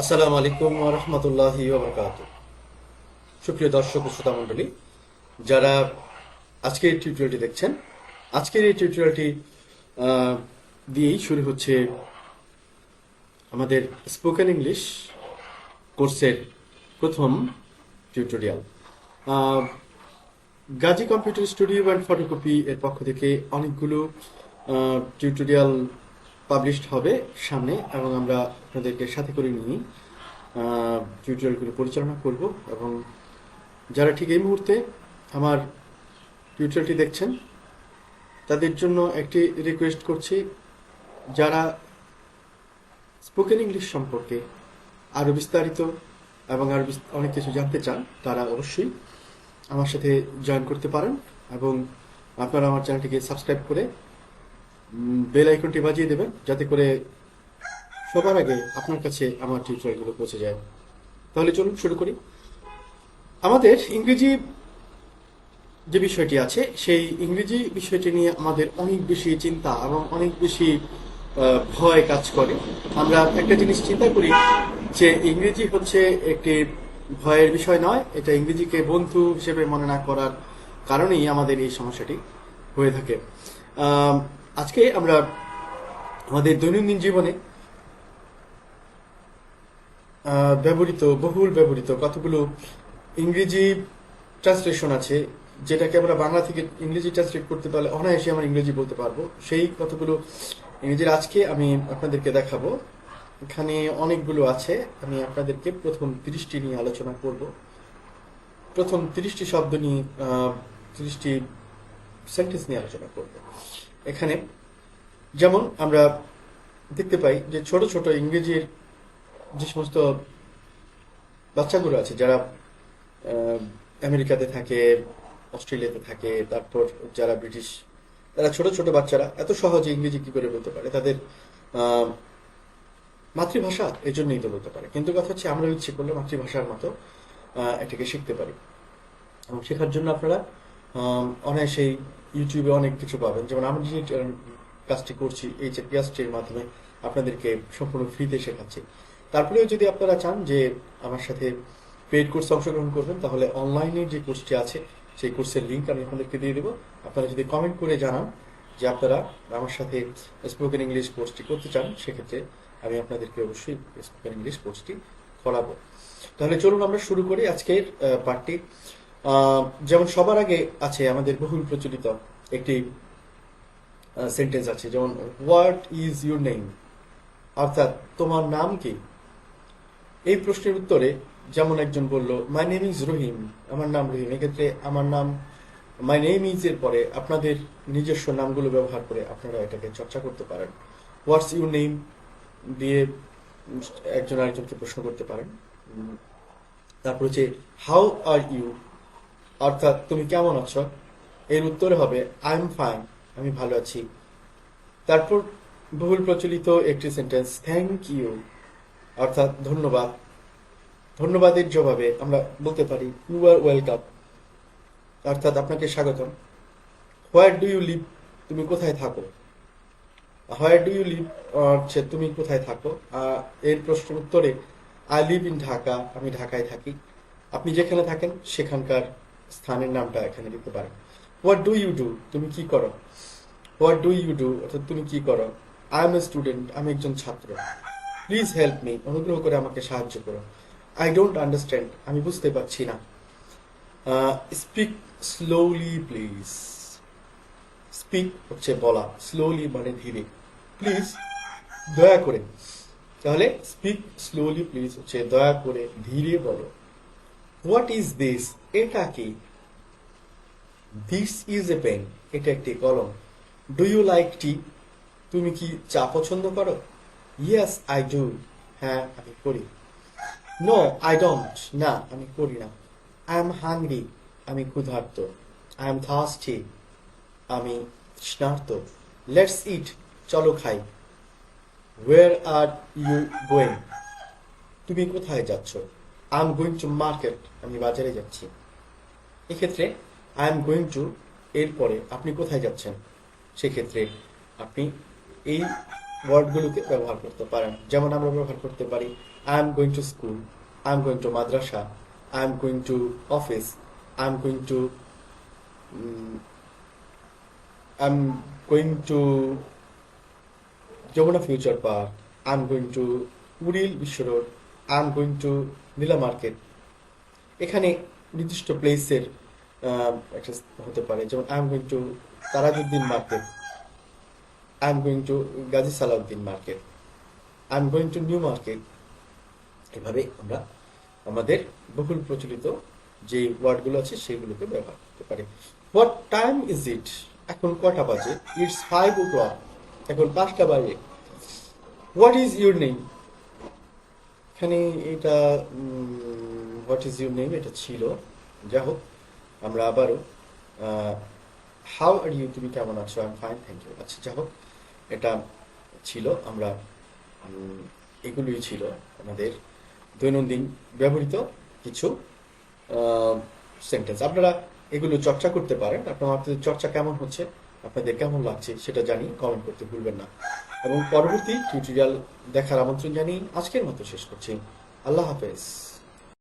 আসসালামু আলাইকুম রহমতুল্লাহ বরকাত সুপ্রিয় দর্শক শ্রোতা মণ্ডলী, যারা আজকের এই টিউটোরিয়ালটি দেখছেন, আজকের এই টিউটোরিয়ালটি দিয়েই শুরু হচ্ছে আমাদের স্পোকেন ইংলিশ কোর্সের প্রথম tutorial Gazi computer studio and photocopy এর পক্ষ থেকে অনেকগুলো টিউটোরিয়াল পাবলিশড হবে সামনে এবং আমরা আপনাদেরকে সাথে করে নিয়ে টিউটোরিয়ালগুলো পরিচালনা করব এবং যারা ঠিক এই মুহূর্তে আমার টিউটোরিয়ালটি দেখছেন, তাদের জন্য একটি রিকোয়েস্ট করছি, যারা স্পোকেন ইংলিশ সম্পর্কে আরও বিস্তারিত এবং আরও অনেক কিছু জানতে চান, তারা অবশ্যই আমার সাথে জয়েন করতে পারেন এবং আপনারা আমার চ্যানেলটিকে সাবস্ক্রাইব করে বেল আইকনটি বাজিয়ে দেবেন, যাতে করে সবার আগে আপনার কাছে আমার টিউটোরিয়ালগুলো পৌঁছে যায়। তাহলে চলুন শুরু করি। আমাদের ইংরেজি যে বিষয়টি আছে, সেই ইংরেজি বিষয়টি নিয়ে আমাদের অনেক বেশি চিন্তা এবং অনেক বেশি ভয় কাজ করে। আমরা একটা জিনিস চিন্তা করি যে ইংরেজি হচ্ছে একটি ভয়ের বিষয় নয়, এটা ইংরেজিকে বন্ধু হিসেবে মনে না করার কারণেই আমাদের এই সমস্যাটি হয়ে থাকে। আজকে আমরা আমাদের দৈনন্দিন জীবনে ব্যবহৃত, বহুল ব্যবহৃত কতগুলো ইংরেজি ট্রান্সলেশন আছে, যেটাকে আমরা বাংলা থেকে ইংরেজি ট্রান্সলেট করতে পারলে অনায়াসে আমরা ইংরেজি বলতে পারব। সেই কতগুলো ইংরেজির আজকে আমি আপনাদেরকে দেখাবো। এখানে অনেকগুলো আছে, আমি আপনাদেরকে প্রথম তিরিশটি নিয়ে আলোচনা করব। প্রথম তিরিশটি শব্দ নিয়ে তিরিশটি সেন্টেন্স নিয়ে আলোচনা করব। এখানে। যেমন আমরা দেখতে পাই যে ছোট ছোট ইংরেজির যে সমস্ত বাচ্চাগুলো আছে, যারা আমেরিকাতে থাকে, অস্ট্রেলিয়াতে থাকে, তারপর যারা ব্রিটিশ, তারা ছোট ছোট বাচ্চারা এত সহজে ইংরেজি কি করে বলতে পারে? তাদের মাতৃভাষা এই জন্যই তো বলতে পারে। কিন্তু কথা হচ্ছে আমরা ইচ্ছে করলে মাতৃভাষার মতো এটাকে শিখতে পারি। এবং শেখার জন্য আপনারা অনায়াসেই ইউটিউবে অনেক কিছু পাবেন। যেমন আমি যে কাজটি করছি এই যে পিয়াসটির মাধ্যমে আপনাদেরকে সম্পূর্ণ ফ্রিতে শেখাচ্ছি। তারপরেও যদি আপনারা চান যে আমার সাথে পেইড কোর্সে অংশগ্রহণ করবেন তাহলে অনলাইনে যে কোর্সটি আছে সেই কোর্সের লিঙ্ক আমি আপনাদেরকে দিয়ে দেবো। আপনারা যদি কমেন্ট করে জানান যে আপনারা আমার সাথে স্পোকেন ইংলিশ কোর্সটি করতে চান সেক্ষেত্রে আমি আপনাদেরকে অবশ্যই স্পোকেন ইংলিশ কোর্সটি করাবো। তাহলে চলুন আমরা শুরু করি আজকের আহ, যেমন সবার আগে আছে আমাদের বহুল প্রচলিত একটি সেন্টেন্স আছে, যেমন হোয়াট ইজ ইউর নেম অর্থাৎ, তোমার নাম কি? এই প্রশ্নের উত্তরে যেমন একজন বলল মাই নেম ইজ রহিম আমার নাম রহিম এক্ষেত্রে, আমার নাম মাই নেম ইজ এর পরে, আপনাদের নিজস্ব নামগুলো ব্যবহার করে আপনারা এটাকে চর্চা করতে পারেন। হোয়াটস ইউর নেম দিয়ে একজন আরেকজনকে প্রশ্ন করতে পারেন। তারপর হচ্ছে হাউ আর ইউ অর্থাৎ তুমি কেমন আছো? এর উত্তরে হবে আই এম ফাইন আমি ভালো আছি। তারপর বহুল প্রচলিত একটি সেন্টেন্স থ্যাংক ইউ অর্থাৎ, ধন্যবাদ। ধন্যবাদের জবাবে আমরা বলতে পারি ইউ আর ওয়েলকাম অর্থাৎ, আপনাকে স্বাগতম। হোয়ার ডু ইউ লিভ তুমি কোথায় থাকো? হোয়ার ডু ইউ লিভ হচ্ছে তুমি কোথায় থাকো? এর প্রশ্নের উত্তরে আই লিভ ইন ঢাকা, আমি ঢাকায় থাকি। আপনি যেখানে থাকেন, সেখানকার স্থানের নামটা এখানে দিতে পারেন। হোয়াট ডু ইউ ডু তুমি কি করো? হোয়াট ডু ইউ ডু অর্থাৎ তুমি কি করো? আই এম এ স্টুডেন্ট আমি একজন ছাত্র। প্লিজ হেল্প মি অনুগ্রহ করে আমাকে সাহায্য করো। আই ডোন্ট আন্ডারস্ট্যান্ড আমি বুঝতে পারছি না। স্পিক স্লোলি প্লিজ স্পিক হচ্ছে বলা স্লোলি মানে ধীরে। প্লিজ দয়া করে। তাহলে স্পিক স্লোলি প্লিজ হচ্ছে দয়া করে, ধীরে বলো। হোয়াট ইজ দিস এটা কি? দিস ইজ এ পেন এটা একটি কলম। ডু ইউ লাইক টি তুমি কি চা পছন্দ করো? ইয়েস আই ডু হ্যাঁ আমি করি। নো আই ডোন্ট না, আমি করি না। আই এম হাংরি আমি ক্ষুধার্ত। আই এম থার্স্টি আমি তৃষ্ণার্ত লেটস ইট চলো খাই। ওয়ের আর ইউ গোয়িং তুমি কোথায় যাচ্ছ? I am going to market আমি বাজারে যাচ্ছি। এক্ষেত্রে আই এম গোয়িং টু এরপরে আপনি কোথায় যাচ্ছেন? সেক্ষেত্রে আপনি এই ওয়ার্ডগুলোকে ব্যবহার করতে পারেন। যেমন আমরা ব্যবহার করতে পারি I am going to school I am going to madrasa I am going to office I am going to I am going to Jamuna Future Park I am going to Uril Bishwa road I going to Nila market এখানে নির্দিষ্ট প্লেসের একটা হতে পারে, যেমন I am going to Tarajuddin market I am going to Gazi Salauddin market I am going to New Market এভাবে আমরা আমাদের বহুল প্রচলিত যে ওয়ার্ডগুলো আছে সেগুলোকে ব্যবহার করতে পারি। হোয়াট টাইম ইজ ইট এখন কটা বাজে? ইটস ফাইভ ও ক্লক এখন পাঁচটা বাজে। হোয়াট ইজ ইউর নেম এখানে এটা হোয়াট ইজ ইউর নেম এটা ছিল। যা হোক আমরা আবারও হাউ আর ইউ তুমি কেমন আছো? I am fine thank you আচ্ছা যা হোক এটা ছিল, আমরা এগুলোই ছিল আমাদের দৈনন্দিন ব্যবহৃত কিছু সেন্টেন্স আপনারা এগুলো চর্চা করতে পারেন। আপনার চর্চা কেমন হচ্ছে? আপনাদের কেমন লাগছে সেটা জানি কমেন্ট করতে ভুলবেন না। এবং পরবর্তী টিউটোরিয়াল দেখার আমন্ত্রণ জানিয়ে আজকের মতো শেষ করছি। আল্লাহ হাফেজ।